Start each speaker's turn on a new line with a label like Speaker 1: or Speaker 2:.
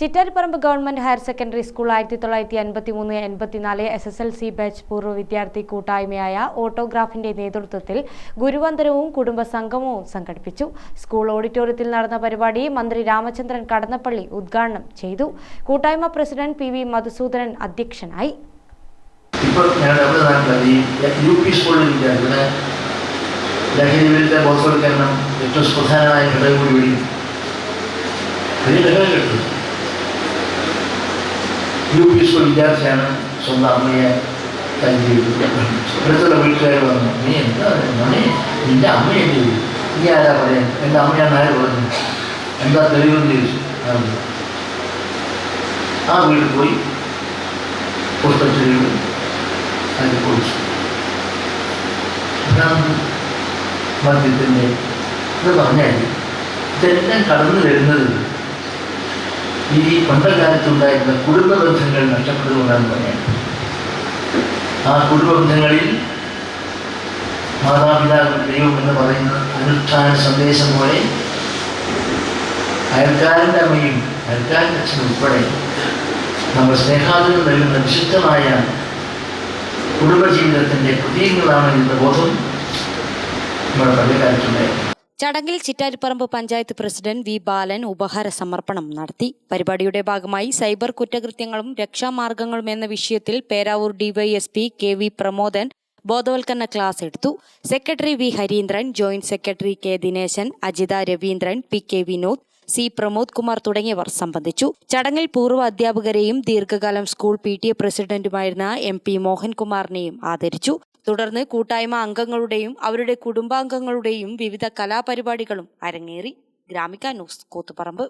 Speaker 1: Chittariparamba government higher secondary school ആയിരത്തി തൊള്ളായിരത്തി എൺപത്തി മൂന്ന് എൺപത്തിനാല് S S L C batch പൂർവ വിദ്യാർത്ഥി കൂട്ടായ്മയായ ഓട്ടോഗ്രാഫിന്റെ നേതൃത്വത്തിൽ ഗുരുവന്ദനവും കുടുംബസംഗമവും സംഘടിപ്പിച്ചു. സ്കൂൾ ഓഡിറ്റോറിയത്തിൽ നടന്ന പരിപാടി മന്ത്രി രാമചന്ദ്രൻ കടന്നപ്പള്ളി ഉദ്ഘാടനം ചെയ്തു. കൂട്ടായ്മ പ്രസിഡന്റ് പി വി മധുസൂദനൻ അധ്യക്ഷനായി.
Speaker 2: ഇപ്പോൾ ഞാൻ സ്കൂളിൽ ഇവിടെ ലഹരി വിരുദ്ധ ബോധവൽക്കരണം ഏറ്റവും പ്രധാനമായ ഘടകം കൂടി വിളിക്കും വലിയ ഘടകം കിട്ടും സ്കൂൾ വിദ്യാർത്ഥിയാണ് സ്വന്തം അമ്മയെ തല്ലി ഇവിടുത്തെ വീട്ടുകാർ പറഞ്ഞു നീ എന്താ മണി നിന്റെ അമ്മ എന്ത് ചെയ്തു? നീ ആരാ പറയാൻ എന്റെ അമ്മയാണ് ആര് പറഞ്ഞു എന്താ തെളിവെന്ന് ചോദിച്ചു? ആ. വീട്ടിൽ പോയി പുസ്തകത്തിൽ അതിൽ കുറിച്ചു. മദ്യത്തിന്റെ ഇത് പറഞ്ഞാൽ ഇതെല്ലാം കടന്നു വരുന്നത് ഈ പണ്ടകാലത്തുണ്ടായിരുന്ന കുടുംബ ബന്ധങ്ങൾ നഷ്ടപ്പെടുന്നതാണ് പറയാം ആ കുടുംബ ബന്ധങ്ങളിൽ മാതാപിതാക്കൾ ദൈവം എന്ന് പറയുന്ന അനുഷ്ഠാന സന്ദേശം പോലെ അയൽക്കാരന്റെ അമ്മയും അയൽക്കാരന്റെ അച്ഛനും ഉൾപ്പെടെ നമ്മൾ സ്നേഹാദിനം നൽകുന്ന വിശുദ്ധമായ കുടുംബജീവിതത്തിന്റെ പ്രതീകങ്ങളാണ് എന്ന ബോധം നമ്മുടെ പള്ളിക്കാലത്തുണ്ടായിരുന്നു
Speaker 1: ചടങ്ങിൽ ചിറ്റാരിപ്പറമ്പ് പഞ്ചായത്ത് പ്രസിഡന്റ് വി ബാലൻ ഉപഹാര സമർപ്പണം നടത്തി. പരിപാടിയുടെ ഭാഗമായി സൈബർ കുറ്റകൃത്യങ്ങളും രക്ഷാമാർഗങ്ങളും എന്ന വിഷയത്തിൽ Peravoor DYSP K V Pramodan ബോധവൽക്കരണ ക്ലാസ് എടുത്തു. Secretary V Harindran joint secretary K Dineshan Ajitha Raveendran P K Vinod C Pramod Kumar തുടങ്ങിയവർ സംബന്ധിച്ചു. ചടങ്ങിൽ പൂർവ അധ്യാപകരെയും ദീർഘകാലം സ്കൂൾ പി ടി എ പ്രസിഡന്റുമായിരുന്ന എം പി മോഹൻകുമാറിനെയും ആദരിച്ചു. തുടർന്ന് കൂട്ടായ്മ അംഗങ്ങളുടെയും അവരുടെ കുടുംബാംഗങ്ങളുടെയും വിവിധ കലാപരിപാടികളും അരങ്ങേറി. ഗ്രാമിക ന്യൂസ് കൂത്തുപറമ്പ്.